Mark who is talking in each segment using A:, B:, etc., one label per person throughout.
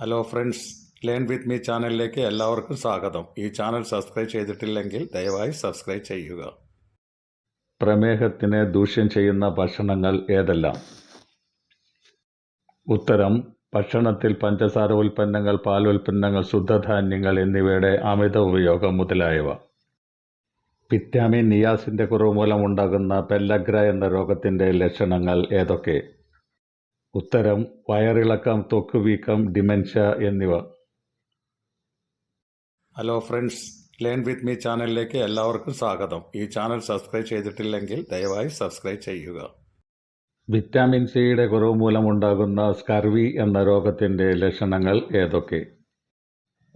A: Hello friends learn with me ചാനലിലേക്ക് എല്ലാവർക്കും സ്വാഗതം. ഈ ചാനൽ സബ്സ്ക്രൈബ് ചെയ്തിട്ടില്ലെങ്കിൽ ദയവായി സബ്സ്ക്രൈബ് ചെയ്യുക. പ്രമേഹത്തിന് ദൂഷ്യം ചെയ്യുന്ന ഭക്ഷണങ്ങൾ ഏതെല്ലാം? ഉത്തരം ഭക്ഷണത്തിൽ പഞ്ചസാര ഉൽപ്പന്നങ്ങൾ പാൽ ഉൽപ്പന്നങ്ങൾ ശുദ്ധധാന്യങ്ങൾ എന്നിവയുടെ അമിത ഉപയോഗം മുതലായവ. വിറ്റാമിൻ നിയാസിന്റെ കുറവ് മൂലമുണ്ടാകുന്ന പെല്ലഗ്ര എന്ന രോഗത്തിന്റെ ലക്ഷണങ്ങൾ ഏതൊക്കെ? ഉത്തരം വയറിളക്കം ത്വക്കുവീക്കം ഡിമെൻഷ്യ എന്നിവ. Hello friends learn with me ചാനലിലേക്ക് എല്ലാവർക്കും സ്വാഗതം. ഈ ചാനൽ സബ്സ്ക്രൈബ് ചെയ്തിട്ടില്ലെങ്കിൽ ദയവായി സബ്സ്ക്രൈബ് ചെയ്യുക. വിറ്റാമിൻ സിയുടെ കുറവ് മൂലമുണ്ടാകുന്ന സ്കർവി എന്ന രോഗത്തിന്റെ ലക്ഷണങ്ങൾ ഏതൊക്കെ?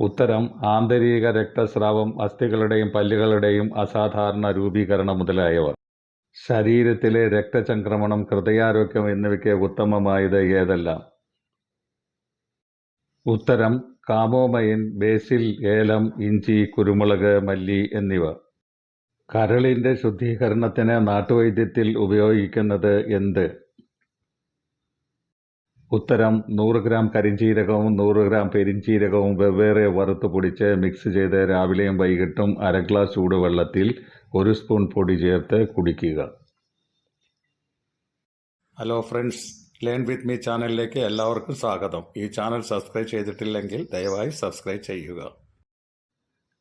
A: ഉത്തരം ആന്തരിക രക്തസ്രാവം അസ്ഥികളുടെയും പല്ലുകളുടെയും അസാധാരണ രൂപീകരണം മുതലായവ. ശരീരത്തിലെ രക്തചംക്രമണം ഹൃദയാരോഗ്യം എന്നിവയ്ക്ക് ഉത്തമമായത് ഏതെല്ലാം? ഉത്തരം കാമോമൈൻ ബേസിൽ ഏലം ഇഞ്ചി കുരുമുളക് മല്ലി എന്നിവ. കരളിന്റെ ശുദ്ധീകരണത്തിന് നാട്ടുവൈദ്യത്തിൽ ഉപയോഗിക്കുന്നത് എന്ത്? ഉത്തരം നൂറ് ഗ്രാം കരിഞ്ചീരകവും നൂറ് ഗ്രാം പെരിഞ്ചീരകവും വെവ്വേറെ വറുത്ത് പൊടിച്ച് മിക്സ് ചെയ്ത് രാവിലെയും വൈകിട്ടും അര ഗ്ലാസ് ചൂടുവെള്ളത്തിൽ ഒരു സ്പൂൺ പൊടി ചേർത്ത് കുടിക്കുക. Hello friends learn with me ചാനലിലേക്ക് എല്ലാവർക്കും സ്വാഗതം. ഈ ചാനൽ സബ്സ്ക്രൈബ് ചെയ്തിട്ടില്ലെങ്കിൽ ദയവായി സബ്സ്ക്രൈബ് ചെയ്യുക.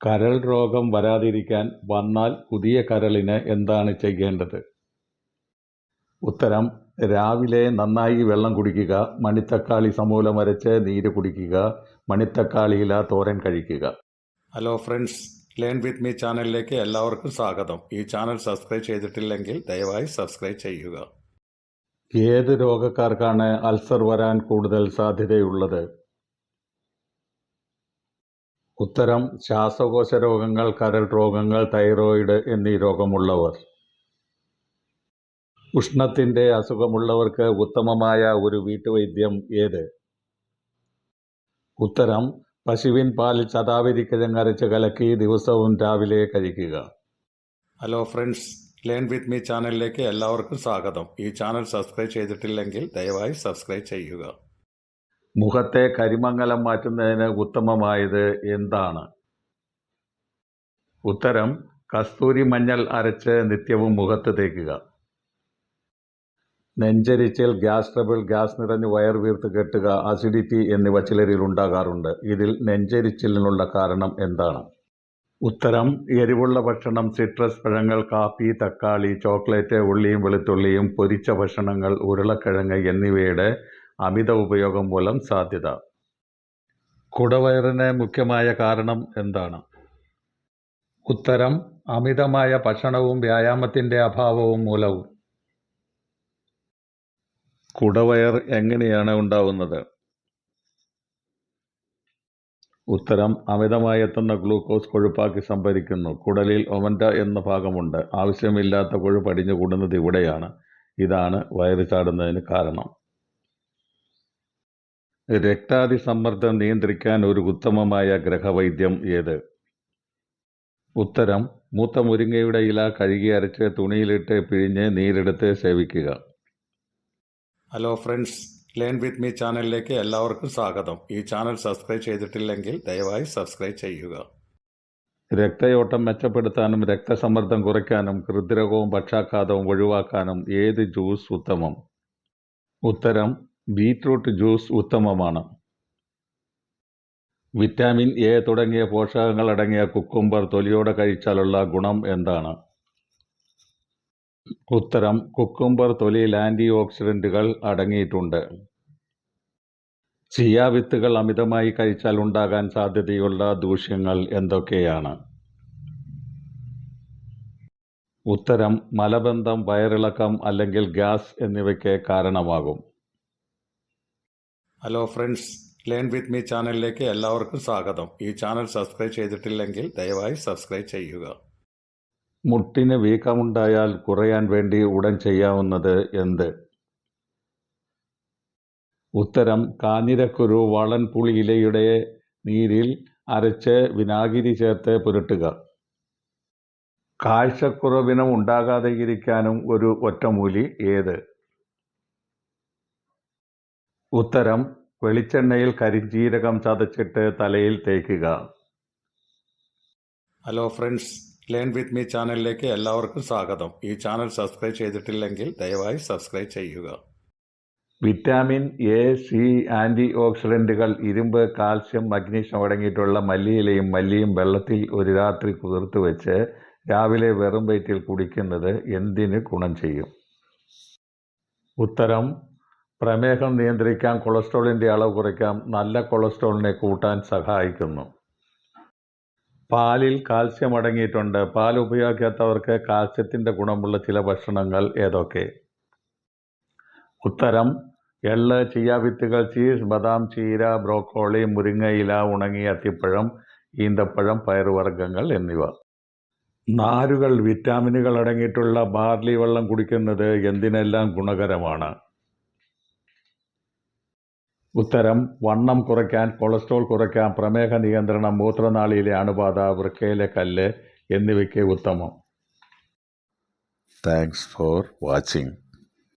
A: കരൾ രോഗം വരാതിരിക്കാൻ വന്നാൽ പുതിയ കരളിന് എന്താണ് ചെയ്യേണ്ടത്? ഉത്തരം രാവിലെ നന്നായി വെള്ളം കുടിക്കുക മണിത്തക്കാളി സമൂലം അരച്ച് നീര് കുടിക്കുക മണിത്തക്കാളിയില തോരൻ കഴിക്കുക. Hello friends learn with me ചാനലിലേക്ക് എല്ലാവർക്കും സ്വാഗതം. ഈ ചാനൽ സബ്സ്ക്രൈബ് ചെയ്തിട്ടില്ലെങ്കിൽ ദയവായി സബ്സ്ക്രൈബ് ചെയ്യുക. ഏത് രോഗക്കാർക്കാണ് അൾസർ വരാൻ കൂടുതൽ സാധ്യതയുള്ളത്? ഉത്തരം ശ്വാസകോശ രോഗങ്ങൾ കരൾ രോഗങ്ങൾ തൈറോയിഡ് എന്നീ രോഗമുള്ളവർ. ഉഷ്ണത്തിന്റെ അസുഖമുള്ളവർക്ക് ഉത്തമമായ ഒരു വീട്ടുവൈദ്യം ഏത്? ഉത്തരം പശുവിൻ പാൽ ചതാവരിക്കിഴങ്ങ് അരച്ച് കലക്കി ദിവസവും രാവിലെ കഴിക്കുക. Hello friends learn with me ചാനലിലേക്ക് എല്ലാവർക്കും സ്വാഗതം. ഈ ചാനൽ സബ്സ്ക്രൈബ് ചെയ്തിട്ടില്ലെങ്കിൽ ദയവായി സബ്സ്ക്രൈബ് ചെയ്യുക. മുഖത്തെ കരിമംഗലം മാറ്റുന്നതിന് ഉത്തമമായത് എന്താണ്? ഉത്തരം കസ്തൂരി മഞ്ഞൾ അരച്ച് നിത്യവും മുഖത്ത് തേക്കുക. നെഞ്ചരിച്ചിൽ ഗ്യാസ് ട്രബിൾ ഗ്യാസ് നിറഞ്ഞ് വയർ വീർത്ത് കെട്ടുക അസിഡിറ്റി എന്നിവ ചിലരിൽ ഉണ്ടാകാറുണ്ട്. ഇതിൽ നെഞ്ചരിച്ചിലിനുള്ള കാരണം എന്താണ്? ഉത്തരം എരിവുള്ള ഭക്ഷണം സിട്രസ് പഴങ്ങൾ കാപ്പി തക്കാളി ചോക്ലേറ്റ് ഉള്ളിയും വെളുത്തുള്ളിയും പൊരിച്ച ഭക്ഷണങ്ങൾ ഉരുളക്കിഴങ്ങ് എന്നിവയുടെ അമിത ഉപയോഗം മൂലം സാധ്യത. കുടവയറിന് മുഖ്യമായ കാരണം എന്താണ്? ഉത്തരം അമിതമായ ഭക്ഷണവും വ്യായാമത്തിന്റെ അഭാവവും മൂലവും. കുടവയർ എങ്ങനെയാണ് ഉണ്ടാവുന്നത്? ഉത്തരം അമിതമായി എത്തുന്ന ഗ്ലൂക്കോസ് കൊഴുപ്പാക്കി സംഭരിക്കുന്നു. കുടലിൽ ഒമന്റ എന്ന ഭാഗമുണ്ട്. ആവശ്യമില്ലാത്ത കൊഴുപ്പ് അടിഞ്ഞു കൂടുന്നത് ഇവിടെയാണ്. ഇതാണ് വയറ് ചാടുന്നതിന് കാരണം. രക്താതിസമ്മർദ്ദം നിയന്ത്രിക്കാൻ ഒരു ഉത്തമമായ ഗ്രഹവൈദ്യം ഏത്? ഉത്തരം മൂത്ത മുരിങ്ങയുടെ ഇല കഴുകി അരച്ച് തുണിയിലിട്ട് പിഴിഞ്ഞ് നീരെടുത്ത് സേവിക്കുക. Hello friends learn with me ചാനലിലേക്ക് എല്ലാവർക്കും സ്വാഗതം. ഈ ചാനൽ സബ്സ്ക്രൈബ് ചെയ്തിട്ടില്ലെങ്കിൽ ദയവായി സബ്സ്ക്രൈബ് ചെയ്യുക. രക്തയോട്ടം മെച്ചപ്പെടുത്താനും രക്തസമ്മർദ്ദം കുറയ്ക്കാനും ഹൃദ്രോഗവും പക്ഷാഘാതവും ഒഴിവാക്കാനും ഏത് ജ്യൂസ് ഉത്തമം? ഉത്തരം ബീറ്റ്റൂട്ട് ജ്യൂസ് ഉത്തമമാണ്. വിറ്റാമിൻ എ തുടങ്ങിയ പോഷകങ്ങൾ അടങ്ങിയ കുക്കുംബർ തൊലിയോടെ കഴിച്ചാലുള്ള ഗുണം എന്താണ്? ഉത്തരം കുക്കുംബർ തൊലിയിൽ ആന്റി ഓക്സിഡന്റുകൾ അടങ്ങിയിട്ടുണ്ട്. ചിയ വിത്തുകൾ അമിതമായി കഴിച്ചാൽ ഉണ്ടാകാൻ സാധ്യതയുള്ള ദൂഷ്യങ്ങൾ എന്തൊക്കെയാണ്? ഉത്തരം മലബന്ധം വയറിളക്കം അല്ലെങ്കിൽ ഗ്യാസ് എന്നിവയ്ക്ക് കാരണമാകും. Hello friends learn with me ചാനലിലേക്ക് എല്ലാവർക്കും സ്വാഗതം. ഈ ചാനൽ സബ്സ്ക്രൈബ് ചെയ്തിട്ടില്ലെങ്കിൽ ദയവായി സബ്സ്ക്രൈബ് ചെയ്യുക. മുട്ടിന് വീക്കമുണ്ടായാൽ കുറയാൻ വേണ്ടി ഉടൻ ചെയ്യാവുന്നത് എന്ത്? ഉത്തരം കാഞ്ഞിരക്കുരു വളൻ പുളിയിലയുടെ നീരിൽ അരച്ച് വിനാഗിരി ചേർത്ത് പുരട്ടുക. കാഴ്ചക്കുറവിനും ഉണ്ടാകാതെ ഇരിക്കാനും ഒരു ഒറ്റമൂലി ഏത്? ഉത്തരം വെളിച്ചെണ്ണയിൽ കരിഞ്ജീരകം ചതച്ചിട്ട് തലയിൽ തേക്കുക. Hello friends learn with me ചാനലിലേക്ക് എല്ലാവർക്കും സ്വാഗതം. ഈ ചാനൽ സബ്സ്ക്രൈബ് ചെയ്തിട്ടില്ലെങ്കിൽ ദയവായി സബ്സ്ക്രൈബ് ചെയ്യുക. വിറ്റാമിൻ എ സി ആന്റി ഓക്സിഡന്റുകൾ ഇരുമ്പ് കാൽസ്യം മഗ്നീഷ്യം അടങ്ങിയിട്ടുള്ള മല്ലിയിലയും മല്ലിയും വെള്ളത്തിൽ ഒരു രാത്രി കുതിർത്ത് വെച്ച് രാവിലെ വെറും വയറ്റിൽ കുടിക്കുന്നത് എന്തിന് ഗുണം ചെയ്യും? ഉത്തരം പ്രമേഹം നിയന്ത്രിക്കാൻ കൊളസ്ട്രോളിന്റെ അളവ് കുറയ്ക്കാം. നല്ല കൊളസ്ട്രോളിനെ കൂട്ടാൻ സഹായിക്കുന്നു. പാലിൽ കാൽസ്യം അടങ്ങിയിട്ടുണ്ട്. പാൽ ഉപയോഗിക്കാത്തവർക്ക് കാൽസ്യത്തിന്റെ ഗുണമുള്ള ചില ഭക്ഷണങ്ങൾ ഏതൊക്കെ? ഉത്തരം എള്ള് ചിയാവിത്തുകൾ ചീസ് ബദാം ചീര ബ്രോക്കോളി മുരിങ്ങയില ഉണങ്ങിയ അത്തിപ്പഴം ഈന്തപ്പഴം പയറുവർഗങ്ങൾ എന്നിവ. നാരുകൾ വിറ്റാമിനുകൾ അടങ്ങിയിട്ടുള്ള ബാർലി വെള്ളം കുടിക്കുന്നത് എന്തിനെല്ലാം ഗുണകരമാണ്? ഉത്തരം വണ്ണം കുറയ്ക്കാൻ കൊളസ്ട്രോൾ കുറയ്ക്കാൻ പ്രമേഹ നിയന്ത്രണം മൂത്രനാളിയിലെ അണുബാധ വൃക്കയിലെ കല്ല് എന്നിവയ്ക്ക് ഉത്തമം. Thanks for watching